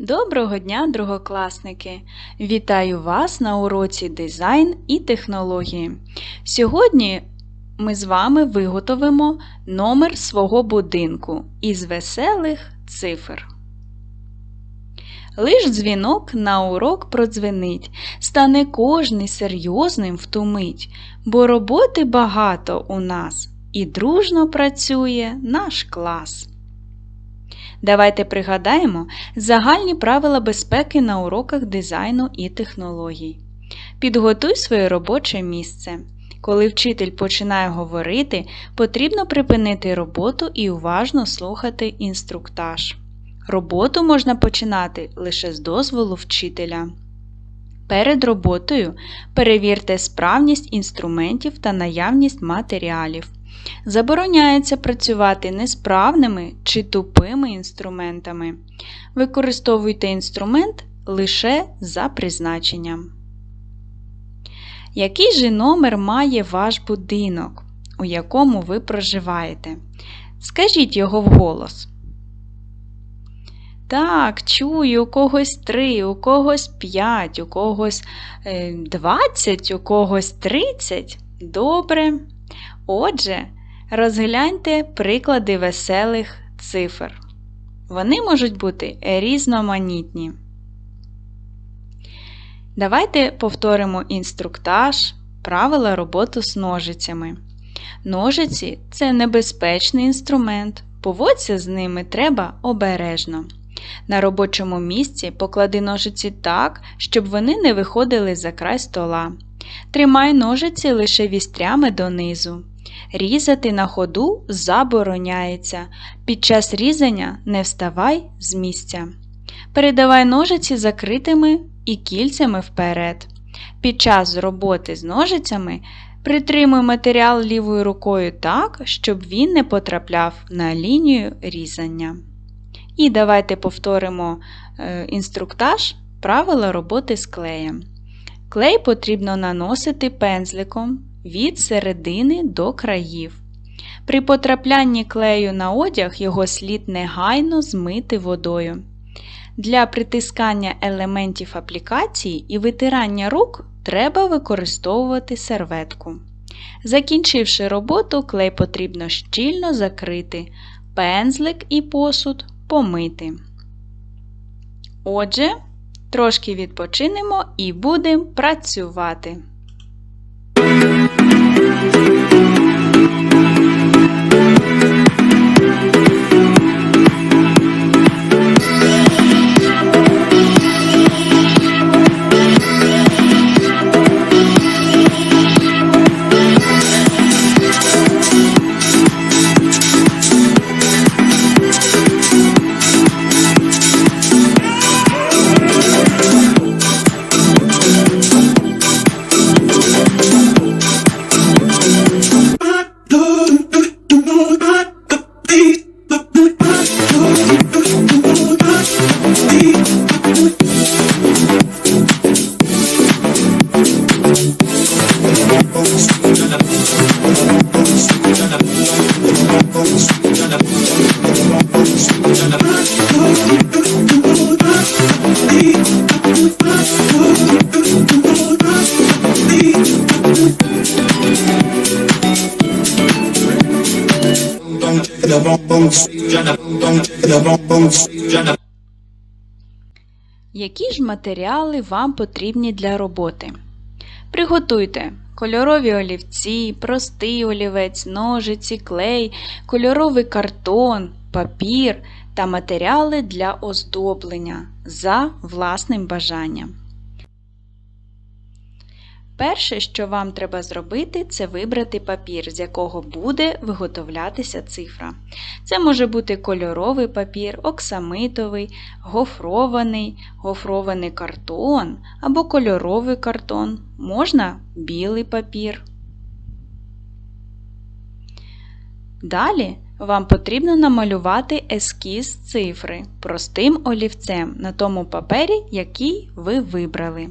Доброго дня, другокласники! Вітаю вас на уроці дизайн і технології. Сьогодні ми з вами виготовимо номер свого будинку із веселих цифр. Лиш дзвінок на урок продзвенить, стане кожний серйозним втумить, бо роботи багато у нас і дружно працює наш клас. Давайте пригадаємо загальні правила безпеки на уроках дизайну і технологій. Підготуй своє робоче місце. Коли вчитель починає говорити, потрібно припинити роботу і уважно слухати інструктаж. Роботу можна починати лише з дозволу вчителя. Перед роботою перевірте справність інструментів та наявність матеріалів. Забороняється працювати несправними чи тупими інструментами. Використовуйте інструмент лише за призначенням. Який же номер має ваш будинок, у якому ви проживаєте? Скажіть його вголос. Так, чую, у когось 3, у когось 5, у когось 20, у когось 30. Добре. Отже, розгляньте приклади веселих цифр. Вони можуть бути різноманітні. Давайте повторимо інструктаж, правила роботи з ножицями. Ножиці це небезпечний інструмент. Поводься з ними треба обережно. На робочому місці поклади ножиці так, щоб вони не виходили за край стола. Тримай ножиці лише вістрями донизу. Різати на ходу забороняється. Під час різання не вставай з місця. Передавай ножиці закритими і кільцями вперед. Під час роботи з ножицями притримуй матеріал лівою рукою так, щоб він не потрапляв на лінію різання. І давайте повторимо е, інструктаж правила роботи з клеєм. Клей потрібно наносити пензликом від середини до країв. При потраплянні клею на одяг його слід негайно змити водою. Для притискання елементів аплікації і витирання рук треба використовувати серветку. Закінчивши роботу, клей потрібно щільно закрити, пензлик і посуд помити. Отже, трошки відпочинемо і будемо працювати. the bum bum, Jana bum bum, the bum bum, Які ж матеріали вам потрібні для роботи? Приготуйте кольорові олівці, простий олівець, ножиці, клей, кольоровий картон, папір та матеріали для оздоблення за власним бажанням. Перше, що вам треба зробити, це вибрати папір, з якого буде виготовлятися цифра. Це може бути кольоровий папір, оксамитовий, гофрований, гофрований картон або кольоровий картон, можна білий папір. Далі вам потрібно намалювати ескіз цифри простим олівцем на тому папері, який ви вибрали.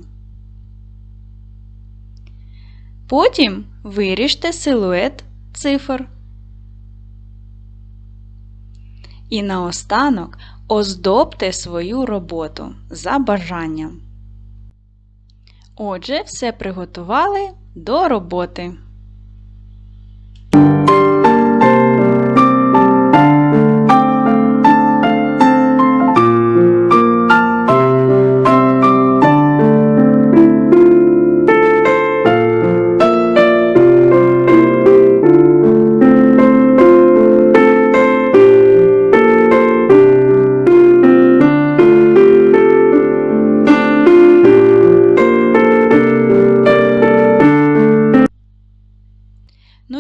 Потім виріжте силует цифр. І наостанок Оздобте свою роботу за бажанням. Отже, все приготували до роботи.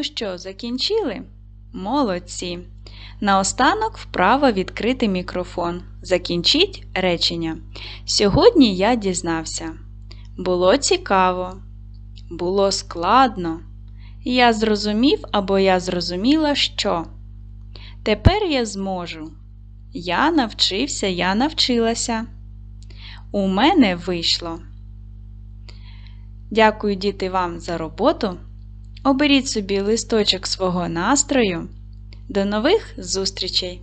Що, закінчили? Молодці! Наостанок вправо відкрити мікрофон. Закінчіть речення. Сьогодні я дізнався. Було цікаво. Було складно. Я зрозумів або я зрозуміла, що. Тепер я зможу. Я навчився, я навчилася. У мене вийшло. Дякую, діти, вам за роботу. Оберіть собі листочок свого настрою. До нових зустрічей!